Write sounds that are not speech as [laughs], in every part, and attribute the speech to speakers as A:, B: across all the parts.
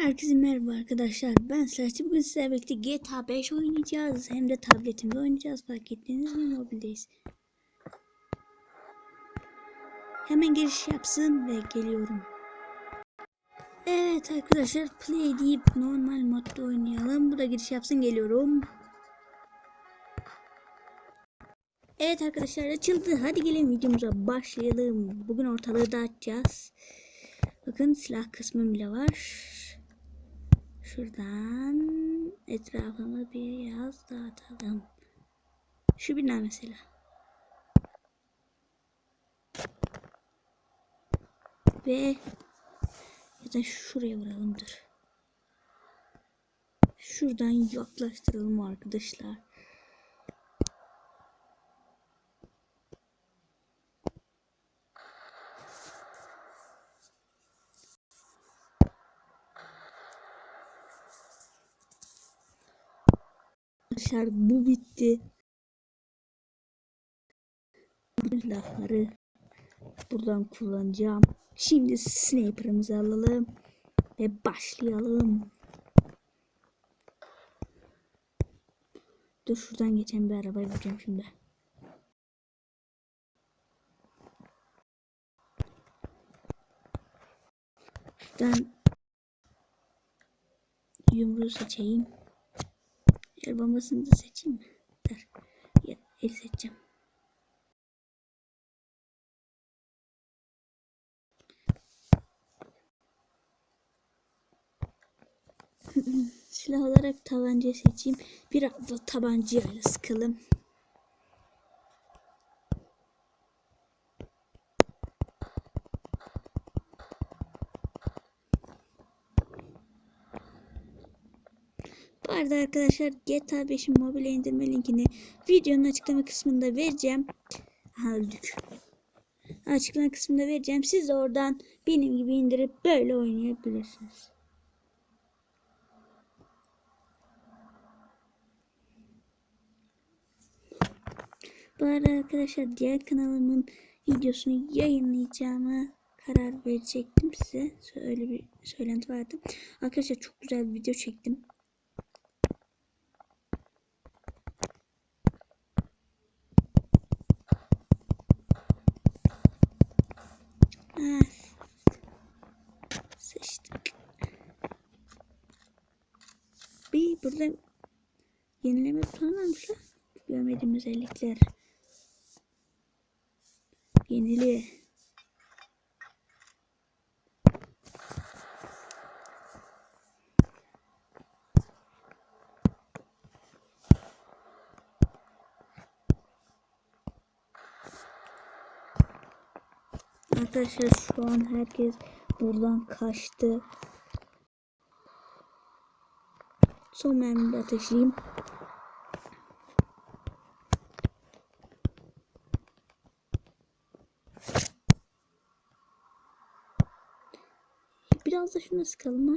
A: Herkese merhaba arkadaşlar. Ben Serçe. Bugün sizlerle birlikte GTA 5 oynayacağız. Hem de tabletimde oynayacağız. Fark ettiniz mi? Mobildeyiz. Hemen giriş yapsın ve geliyorum. Evet arkadaşlar play deyip normal modda oynayalım. Bu da giriş yapsın geliyorum. Evet arkadaşlar açıldı. Hadi gelin videomuza başlayalım. Bugün ortalığı dağıtacağız. Bakın silah kısmı bile var. Şuradan etrafına biraz dağıtalım. Şu bina mesela. Ve ya da şuraya vuralımdır. Şuradan yaklaştıralım arkadaşlar. Arkadaşlar bu bitti. Bu silahları buradan kullanacağım. Şimdi sniper'ımızı alalım ve başlayalım. Dur şuradan geçen bir arabayı bulacağım şimdi. Şuradan yumruğu seçeyim. El bombasını da seçeyim mi? Dur. Ya, el seçeceğim. [laughs] Silah olarak tabanca seçeyim. Biraz da tabancayla sıkalım. Bu arada arkadaşlar GTA 5'in mobil indirme linkini videonun açıklama kısmında vereceğim. Aha, öldük. Açıklama kısmında vereceğim. Siz de oradan benim gibi indirip böyle oynayabilirsiniz. Bu arada arkadaşlar diğer kanalımın videosunu yayınlayacağıma karar verecektim size. Öyle bir söylenti vardı. Arkadaşlar çok güzel bir video çektim. Burada yenileme butonu varmış lan. Görmediğim özellikler. Yenili. Arkadaşlar şu an herkes buradan kaçtı. Son mermimi ateşleyeyim. Biraz da şuna sıkalım ha.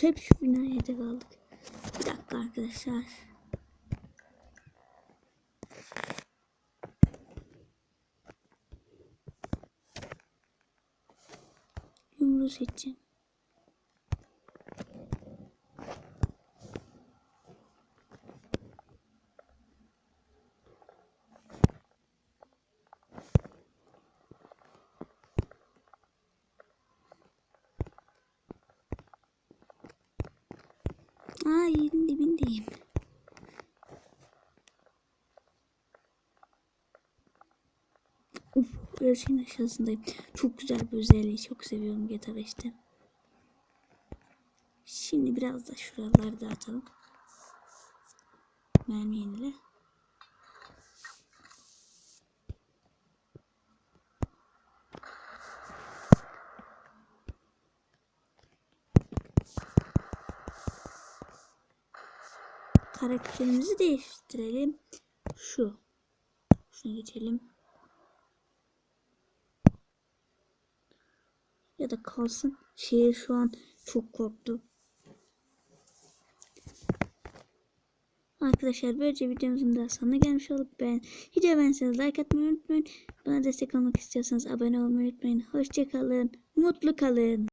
A: Hep şu binaya kaldık. Bir dakika arkadaşlar. Yumruğu seçeceğim. Aa yerin dibindeyim. Uf, her aşağısındayım. Çok güzel bir özelliği. Çok seviyorum GTA 5'te. Şimdi biraz da şuraları dağıtalım. Mermi yenile. Karakterimizi değiştirelim. Şu. Şuna geçelim. Ya da kalsın. Şehir şu an çok korktu. Arkadaşlar böylece videomuzun da sonuna gelmiş olduk. Ben video beğenseniz like atmayı unutmayın. Bana destek olmak istiyorsanız abone olmayı unutmayın. Hoşçakalın. Mutlu kalın.